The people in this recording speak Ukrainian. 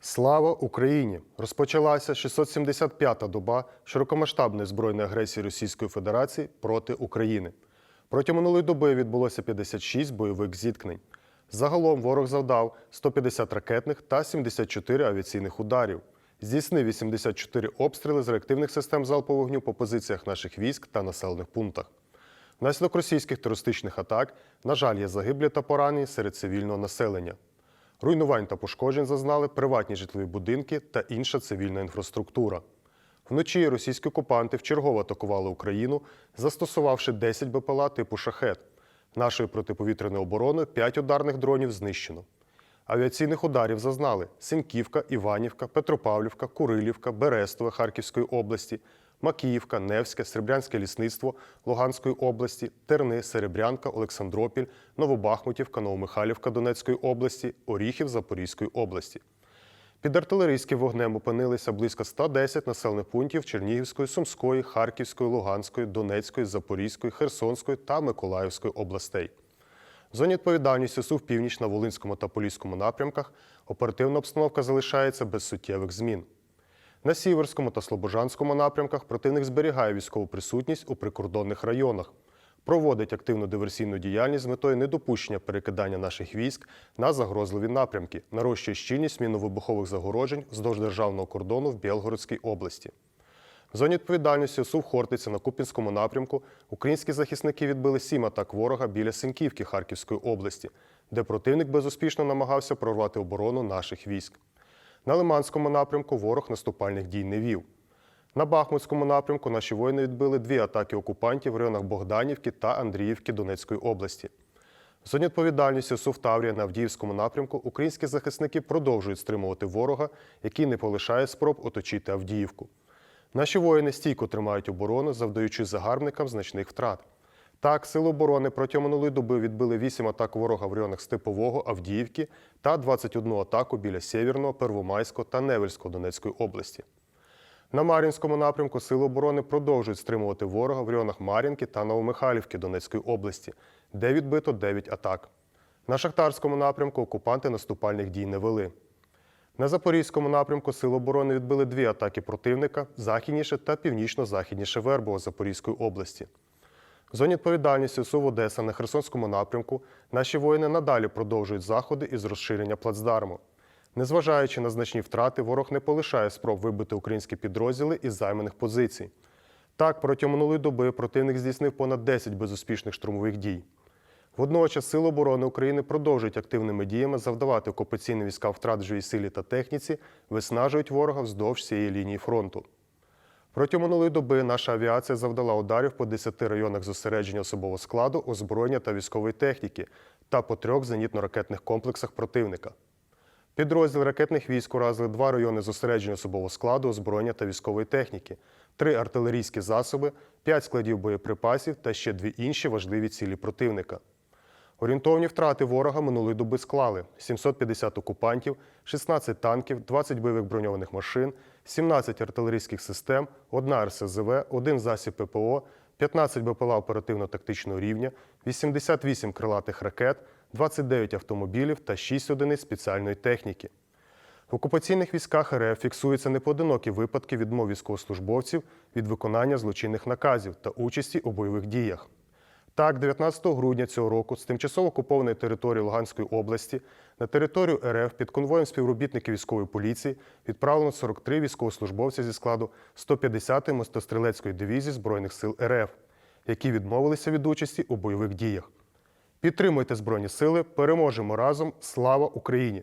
Слава Україні! Розпочалася 675-та доба широкомасштабної збройної агресії Російської Федерації проти України. Протягом минулої доби відбулося 56 бойових зіткнень. Загалом ворог завдав 150 ракетних та 74 авіаційних ударів. Здійснив 84 обстріли з реактивних систем залпового вогню по позиціях наших військ та населених пунктах. Внаслідок російських терористичних атак, на жаль, є загиблі та поранені серед цивільного населення. Руйнувань та пошкоджень зазнали приватні житлові будинки та інша цивільна інфраструктура. Вночі російські окупанти вчергово атакували Україну, застосувавши 10 БПЛА типу шахет. Нашою протиповітряною обороною 5 ударних дронів знищено. Авіаційних ударів зазнали Синьківка, Іванівка, Петропавлівка, Курилівка, Берестове Харківської області, Макіївка, Невське, Серебрянське лісництво Луганської області, Терни, Серебрянка, Олександропіль, Новобахмутівка, Новомихайлівка Донецької області, Оріхів Запорізької області. Під артилерійським вогнем опинилися близько 110 населених пунктів Чернігівської, Сумської, Харківської, Луганської, Донецької, Запорізької, Херсонської та Миколаївської областей. В зоні відповідальності СУ в північ на Волинському та Поліському напрямках оперативна обстановка залишається без суттєвих змін. На Сіверському та Слобожанському напрямках противник зберігає військову присутність у прикордонних районах, проводить активну диверсійну діяльність з метою недопущення перекидання наших військ на загрозливі напрямки, нарощує щільність мінно-вибухових загороджень вздовж державного кордону в Білгородській області. В зоні відповідальності СУ Хортиця на Купінському напрямку українські захисники відбили сім атак ворога біля Синьківки Харківської області, де противник безуспішно намагався прорвати оборону наших військ. На Лиманському напрямку ворог наступальних дій не вів. На Бахмутському напрямку наші воїни відбили дві атаки окупантів в районах Богданівки та Андріївки Донецької області. В зоні відповідальності СУ на Авдіївському напрямку українські захисники продовжують стримувати ворога, який не полишає спроб оточити Авдіївку. Наші воїни стійко тримають оборону, завдаючи загарбникам значних втрат. Так, сили оборони протягом минулої доби відбили 8 атак ворога в районах Степового, Авдіївки та 21 атаку біля Сєвєрного, Первомайського та Невельського Донецької області. На Мар'їнському напрямку Сили оборони продовжують стримувати ворога в районах Мар'їнки та Новомихайлівки Донецької області, де відбито 9 атак. На Шахтарському напрямку окупанти наступальних дій не вели. На Запорізькому напрямку Сили оборони відбили дві атаки противника західніше та північно-західніше Вербово Запорізької області. В зоні відповідальності СУВ Одеса на Херсонському напрямку наші воїни надалі продовжують заходи із розширення плацдарму. Незважаючи на значні втрати, ворог не полишає спроб вибити українські підрозділи із займаних позицій. Так, протягом минулої доби противник здійснив понад 10 безуспішних штурмових дій. Водночас Сили оборони України продовжують активними діями завдавати окупаційні війська втрат живій силі та техніці, виснажують ворога вздовж цієї лінії фронту. Протягом минулої доби наша авіація завдала ударів по 10 районах зосередження особового складу, озброєння та військової техніки та по трьох зенітно-ракетних комплексах противника. Підрозділ ракетних військ уразили два райони зосередження особового складу, озброєння та військової техніки, три артилерійські засоби, п'ять складів боєприпасів та ще дві інші важливі цілі противника. Орієнтовні втрати ворога минулої доби склали 750 окупантів, 16 танків, 20 бойових броньованих машин, 17 артилерійських систем, 1 РСЗВ, 1 засіб ППО, 15 БПЛА оперативно-тактичного рівня, 88 крилатих ракет, 29 автомобілів та 6 одиниць спеціальної техніки. В окупаційних військах РФ фіксуються непоодинокі випадки відмов військовослужбовців від виконання злочинних наказів та участі у бойових діях. Так, 19 грудня цього року з тимчасово окупованої території Луганської області на територію РФ під конвоєм співробітників військової поліції відправлено 43 військовослужбовця зі складу 150-ї мостострілецької дивізії Збройних сил РФ, які відмовилися від участі у бойових діях. Підтримуйте Збройні сили, переможемо разом! Слава Україні!